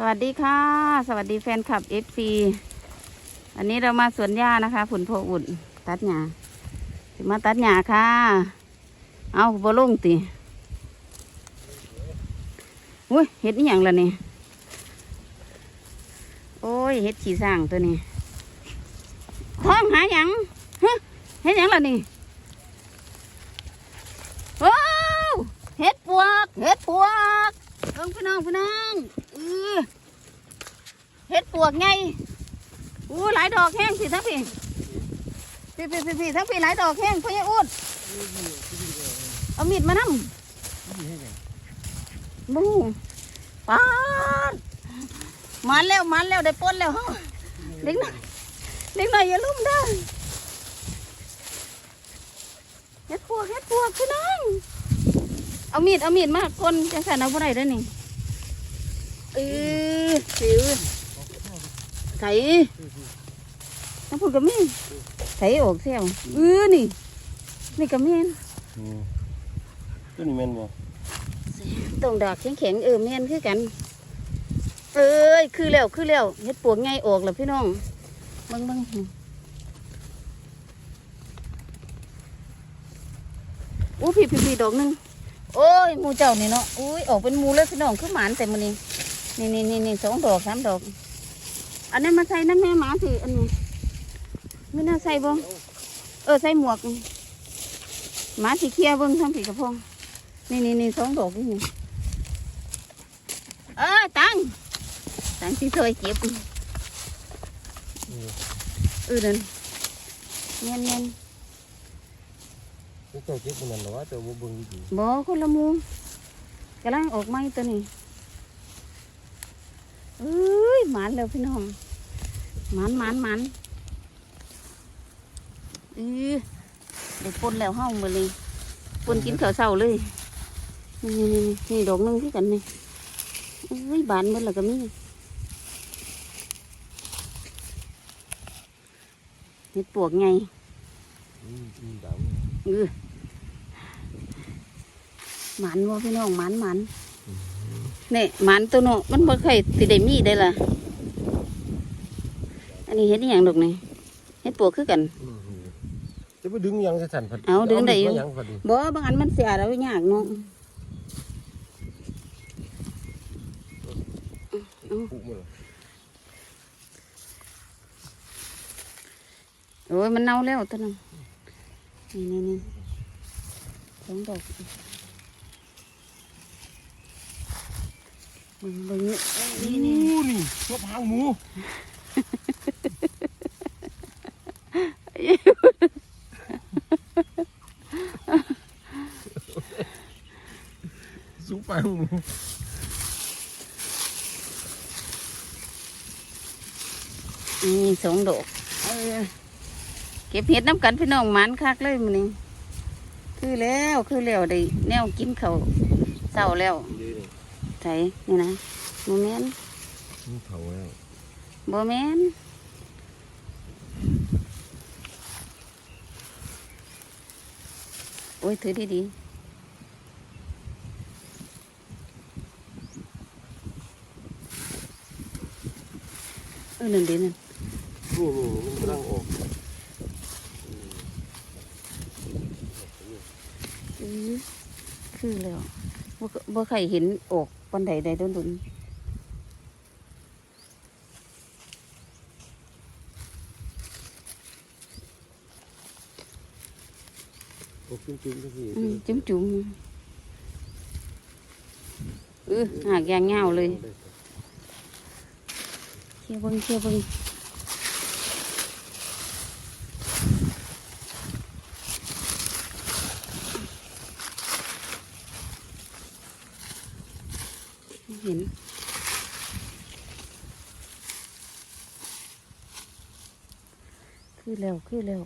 สวัสดีค่ะ สวัสดีแฟนคลับ FC อันนี้เรามาสวนหญ้านะคะผุนโพอุ่น ตัดหญ้าสิมาตัดหญ้าค่ะ เอาบอลงติอุ้ยเห็ดนี่อย่างละนี่โอ้ยเห็ดขี่สร้างตัวนี้ท้องหาหยังฮะเห็ดหยังละนี่ว้าวเห็ดปวกเห็ดปวกเอิงพี่น้องพี่น้อง เออเห็ดปวกไงอู้หลายดอกแห้งสิทั้งพี่พี่พี่พี่พี่ทั้งพี่หลายดอกแห้งพ่อใหญ่อุดเอามีดมานั่งบูปาดมันแล้วมันแล้วได้ปนแล้วเฮาเด็กหน่อยเด็กหน่อยอย่าลุ่มเด้เฮ็ดปวกเฮ็ดปวกพี่น้องเอามีดเอามีดมาคนจังสันเอาบ่ได้เด้อนี่ เออสิวใส่น้ำพูดกับมีใส่ออกเสียวเออนี่ นี่กับมีนอืมตัวนี้แม่นบ่ตรงดอกแข็งๆเออแม่นคือกันเอ้ยคือแล้วคือแล้วเฮ็ดปวกไงออกแล้วพี่น้องเบิ่งเบิ่งอู้พี่พี่พี่ดอกหนึงโอ้ยหมูเจ้านี่เนาะอุ้ยออกเป็นหมูเลยพี่น้องคือหมานแต่มื้อนี้ นี่นี่นี่นี่สองดอกสามดอก อันนี้มาใส่น้ำแม่หมาสิอันนี้ไม่น่าใส่บ่เออใส่หมวกหมาสีเขียวเบิ่งทำผีกระพงนี่นี่นี่สองดอกนี่นี่เออตังตังที่เคยเก็บเออเดินเงี้ยเงี้ยเจ้าเก็บมันนั่นหรอวะเจ้าบ่เบิ่งดีบ่คนละหมูกำลังออกไม้ตัวนี้ เอ้ยหมานแล้วพี่น้องหมานหมานหมานเออได้ปนแล้วห้องมาเลยปนกินข้าวเช้าเลยนี่นี่นี่ดอกนึงที่กันนี่เอ้ยบานมันแล้วก็มีเห็ดปวกไงอืมอืมดาวเออหมันบ่พี่น้องหมันหมัน นี่หมันตัวโนมันบ่เคยสิได้มีได้ล่ะ อันนี้เฮ็ดอหย่างดอกนี่เฮ็ดปวกคือกันอืมจะไปดึงหยังซะสั่นพัดเอาดึงได้อยู่เามีดมาหยังพัดนี่บ่บางอันมันเสียแล้วยากเนาะปลูกมันเหรอโอ้ยมันเน่าแล้วตัวนั้นนี่นี่นี่สองดอก เบิ่งเบิ่งนี่นี่นี่อู้นี่ชอบหางหมูสูงไปหางหมูนี่สองดอกเออเก็บเห็ดน้ำกันพี่น้องหมันคักเลยมันนี่คือแล้วคือแล้วได้แนวกินเขาวเศร้าแล้วเดี๋ยวนี่ใส่นี่นะโมเมนมันเผาแล้วโมเมนโอ้ยถือดีดีๆเออนั่นดีนั่นนี่นี่มันกำลังออกอือคือแล้วบ่เค บ่ใครเห็นออกปันใดใดโดนโดนออกจุ้มๆจังซี่อืมจุ่มจุ่มเออหากยางเงาวเลยเชี่ยวเบิงเชี่ยวเบิง เห็น คือแล้วคือแล้ว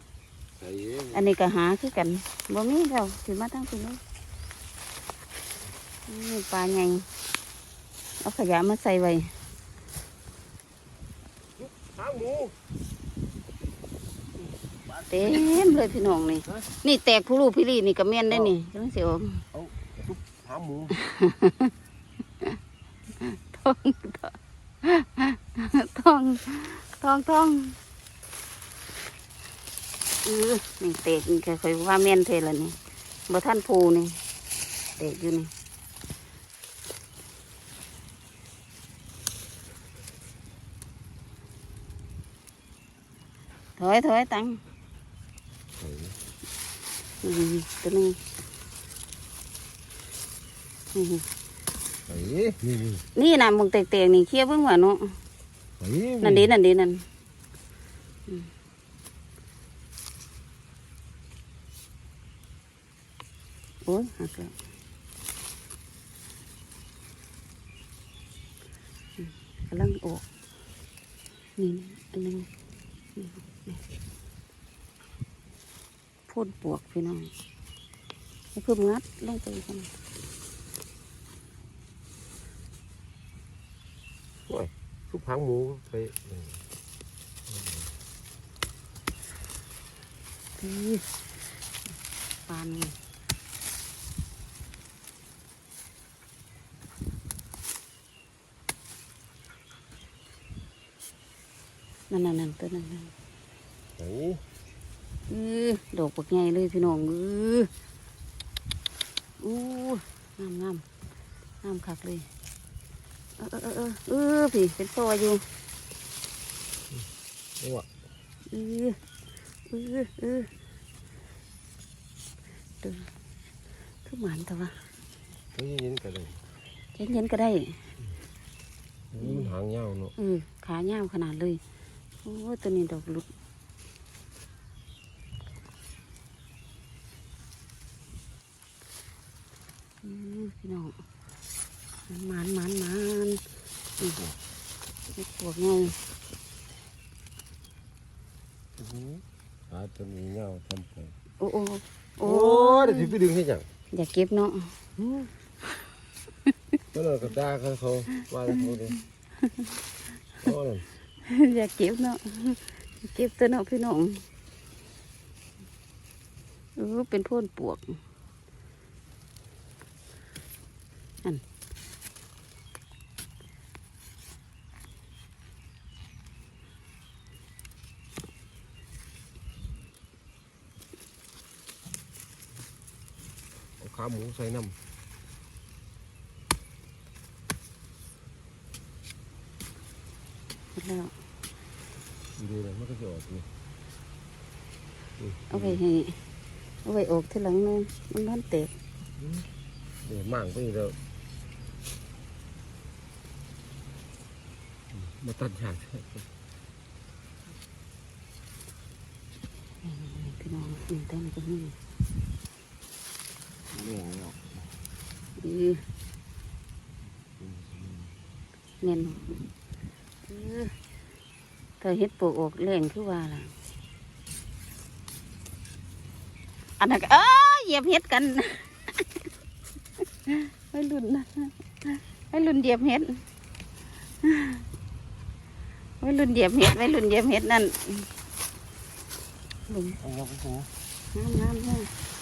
ใส่เองอันนี้ก็หาคือกันบ่มีแล้วสิมาทั้งปีเลยนี่ปลาใหญ่เอาขยะมาใส่ไว้หางหมูเต็มเลยพี่น้องนี่ นี่แตกผู้ลูกพี่ลีนี่ก็เมียนได้นี่จังสิออกหางหมูท้ ององทองทองเออนี่เตะนี่ค่อยๆว่าแม่นเทละนี่บ่ท่านภูนี่เตะอยู่นี่ถอยถอยตังใส่อืมตัวนี้ อืมใส่นี่นี่นี่นะมึงเตะๆนี่เคี้ยวเบิ่งว่าเนาะใส่นั่นดีนั่นดีนั่นอืมโอ้ยหักแล้วอืมกำลังออกนี่อันหนึงนี่นี่พ่นปวกพี่น้องให้เพิ่มงัดลงไปกัน ทุกพังหมูไปนี่ปานนี่นั่นนั่นนั่นตัวนั้นนั่นใส่อือดอกปักใหญ่เลยพี่น้องอืออู้งามงามงามคักเลย เออเออเออเออพี่เป็นตัวอยู่นี่วะอืออืออืออดูคือหมันแต่ว่าเฮ้ยยินกันเลยเย็นเย็นก็ได้นี่มันหางยาวเนาะเออขาเงาวขนาดเลยโอ้ตัวนี้ดอกลุดอืมพี่น้อง มันหมันหมันนี่ไอ้พวกไงขาตัวนี้ยาวทำไปโอ้โอ้โอ้โอ้เดี๋ยวสิไปดึงให้จังอย่าเก็บเนาะก็เลยกระด้าเขาเขาว่าเขาเลยโอ้ยอย่าเก็บเนาะอย่าเก็บตัวเนาะพี่น้องเออเป็นโพ่นปวกเอา ขาหมูใส่น้หมดแล้วำดูเลยมันก็จะออกนี่เอาไปให้เอาไปออกทีหลังนึงมันร้อนเตะเดี๋ยวมั่งไปแล้วมาตัดฉากพี่น้องนี่ต้นก็มี เรื่องนี้ออกอือเน่นเออถ้าเฮ็ดปลูกออกแรงคือว่าล่ะอันนั้นก็เอ้ยเหยียบเฮ็ดกันไม่รุ่นนะไม่รุ่นเหยียบเฮ็ดไม่รุ่นเหยียบเฮ็ดไม่รุ่นเหยียบเฮ็ดนั่นลุงเอาเงาไปหูงามงามเลยไ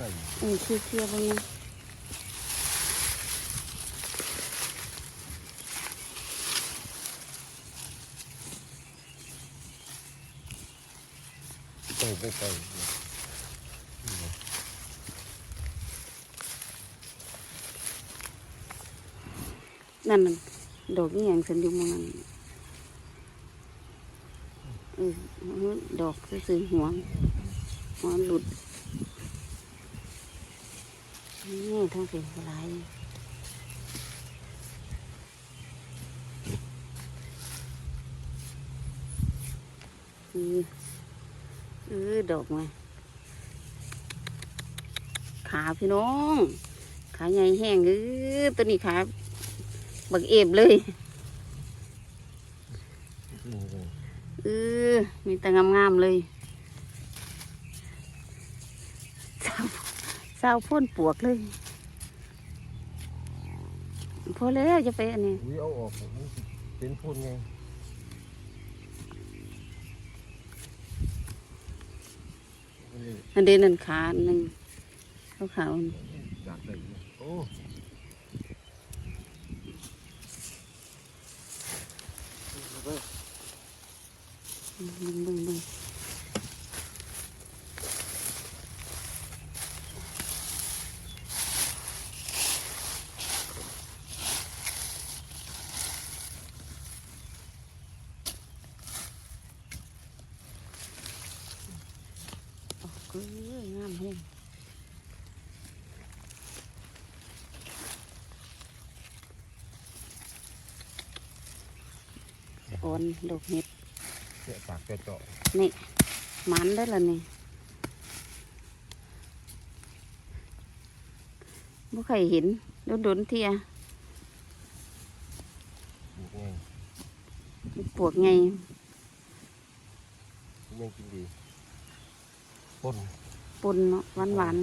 ก่ออเชี่ยวเชี่ยวๆบางอย่างไก่ไก่ไก่นั่นดอกนี่อย่างสันอยู่หมองนั้นเออดอกซื่อหัวหัวหลุด นี่ทั้งเป็นลายเออเออดอกมาขาพี่น้อง ขาใหญ่แห้งเออตัวนี้ขาบักเอฟเลยเออมีแต่งามๆเลย ศร้าพ่นปวกเลยพอแล้วจะไปอันนี้อุ้เอาออกเป็นพ่นไงอันเดนันขาหนึ่งเขาขาวจานบึ้งบึ้งบึ้ง อ้ยงามแห้งโอนดอกเห็ดเสียปากแกเจาะนี่มันได้ละนี่บ่เคยเห็นโดนๆเทียปวกไงยังกินดี ป่นปุ่นเนาะหวานหวาน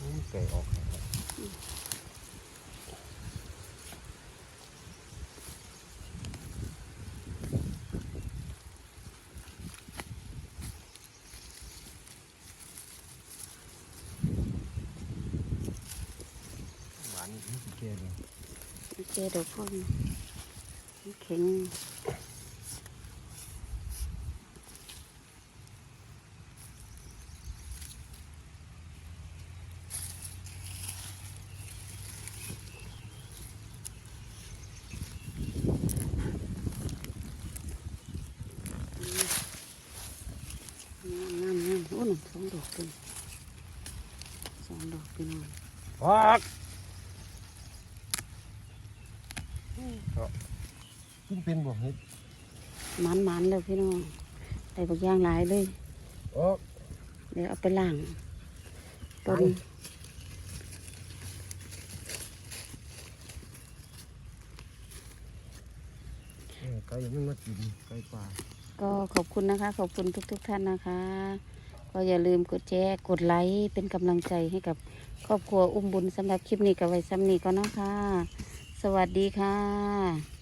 อื้อไก่ออกครับหวานนี่สิแก่เลย ๆเจดอกพุ่นแข็งสองดอกเป็นสองดอกเป็นหน่อยพัก กินเป็นบ่เฮ็ดหมันมันๆเลยพี่น้องได้บักอย่างหลายเลยออกเดี๋ยวเอาไปล้างปนเออไก่ยังไม่มากินไก่ป่าก็ขอบคุณนะคะ ขอบคุณทุกๆทท่านนะคะ ก็อย่าลืมกดแชร์กดไลค์เป็นกำลังใจให้กับครอบครัวอุ้มบุญสำหรับคลิปนี้กับไว้ซ้ำนี้ก็เนาะค่ะ สวัสดีค่ะ